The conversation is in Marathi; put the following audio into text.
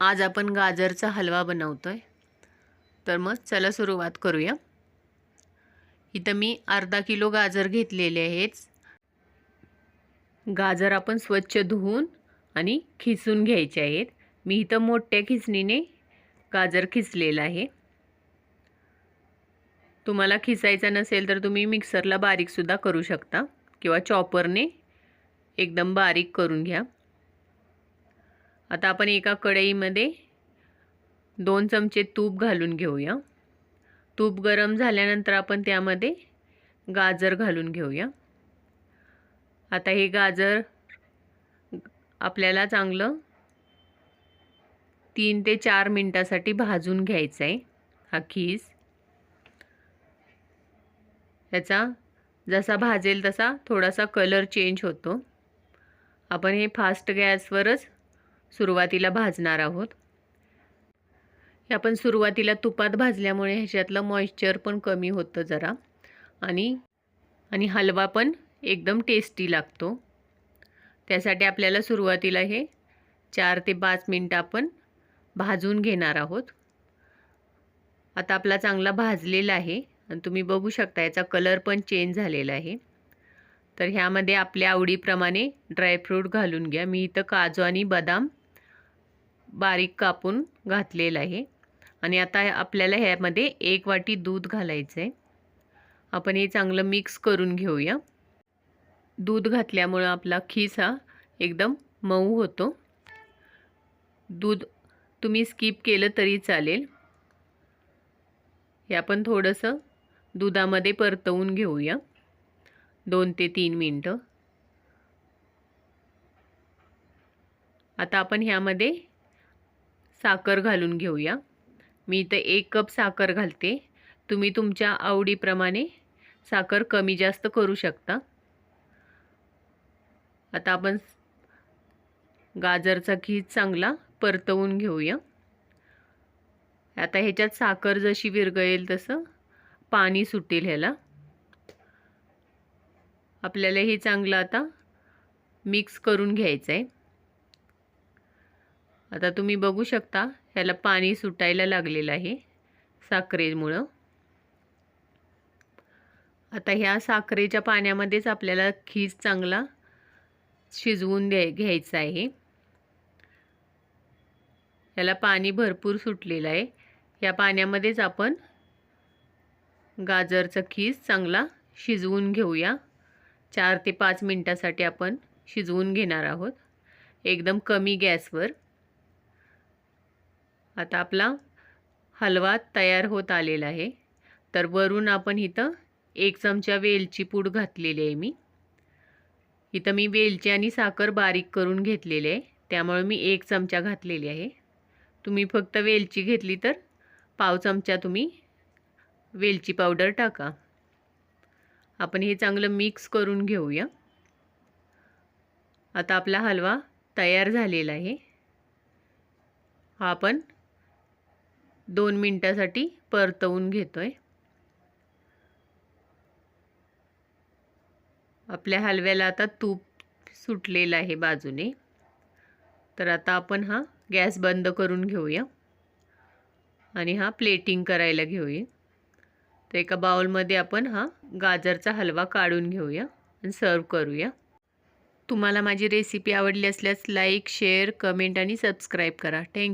आज आपण गाजरचा हलवा बनवतोय. तर मग चला सुरुवात करूया. इथं मी अर्धा किलो गाजर घेतलेले आहेत. गाजर आपण स्वच्छ धुवून आणि खिसून घ्यायचे आहेत. मी इथं मोठ्या खिसणीने गाजर खिसलेलं आहे. तुम्हाला खिसायचा नसेल तर तुम्ही मिक्सरला बारीकसुद्धा करू शकता. किंवा चॉपरने एकदम बारीक करून घ्या. आता आपण एका कढईमध्ये दोन चमचे तूप घालून घेऊया. तूप गरम झाल्यानंतर आपण त्यामध्ये गाजर घालून घेऊया. आता हे गाजर आपल्याला चांगलं तीन ते चार मिनटासाठी भाजून घ्यायचं आहे हा खीस. याचा जसा भाजेल तसा थोडासा कलर चेंज होतो. आपण हे फास्ट गॅसवरच सुरुवातीला भाजणार आहोत. हे आपण सुरुवातीला तुपात भाजल्यामुळे ह्याच्यातलं मॉइश्चर पण कमी होतं जरा. आणि आणि हलवा पण एकदम टेस्टी लागतो. त्यासाठी आपल्याला सुरुवातीला हे चार ते पाच मिनटं आपण भाजून घेणार आहोत. आता आपला चांगला भाजलेला आहे. आणि तुम्ही बघू शकता याचा कलर पण चेंज झालेला आहे. तर ह्यामध्ये आपल्या आवडीप्रमाणे ड्रायफ्रूट घालून घ्या. मी इथं काजू आणि बदाम बारीक कापून घातलेलं आहे. आणि आता आपल्याला ह्यामध्ये एक वाटी दूध घालायचं आहे आपण हे चांगलं मिक्स करून घेऊया. दूध घातल्यामुळं आपला खीस हा एकदम मऊ होतो. दूध तुम्ही स्किप केलं तरी चालेल. हे आपण थोडंसं दुधामध्ये परतवून घेऊया. दोन ते तीन मिनटं. आता आपण ह्यामध्ये साखर घालून घेऊया. मी इथं एक कप साखर घालते. तुम्ही तुमच्या आवडीप्रमाणे साखर कमी जास्त करू शकता. आता आपण गाजरचा खीस चांगला परतवून घेऊया. आता ह्याच्यात साखर जशी विरघळेल तसं पाणी सुटेल ह्याला. आपल्याला हे चांगलं आता मिक्स करून घ्यायचं आहे आता तुम्ही बघू शकता ह्याला पाणी सुटायला लागलेलं आहे साखरेमुळं. आता ह्या साखरेच्या पाण्यामध्येच आपल्याला खीस चांगला शिजवून द्याय घ्यायचा आहे. ह्याला पाणी भरपूर सुटलेलं आहे. या पाण्यामध्येच आपण गाजरचा खीस चांगला शिजवून घेऊया. चार ते पाच मिनटासाठी आपण शिजवून घेणार आहोत. एकदम कमी गॅसवर. आता आपला हलवा तयार होत आलेला आहे. तर वरून आपण इथं एक चमचा वेलची पूड घातलेली आहे मी. इथं मी वेलची आणि साखर बारीक करून घेतलेली आहे. त्यामुळे मी एक चमचा घातलेली आहे. तुम्ही फक्त वेलची घेतली तर पाव चमचा तुम्ही वेलची पावडर टाका. आपण हे चांगलं मिक्स करून घेऊया. आता आपला हलवा तयार झालेला आहे. हा आपण दोन मिनटासाठी परतवून घेतो आहे आपल्या हलव्याला आता तूप सुटलेलं आहे बाजूने. तर आता आपण हा गॅस बंद करून घेऊया. आणि हा प्लेटिंग करायला घेऊया. तर एका बाउलमध्ये आपण हा गाजरचा हलवा काढून घेऊया आणि सर्व करूया. तुम्हाला माझी रेसिपी आवडली असल्यास लाईक शेअर कमेंट आणि सबस्क्राईब करा. Thank you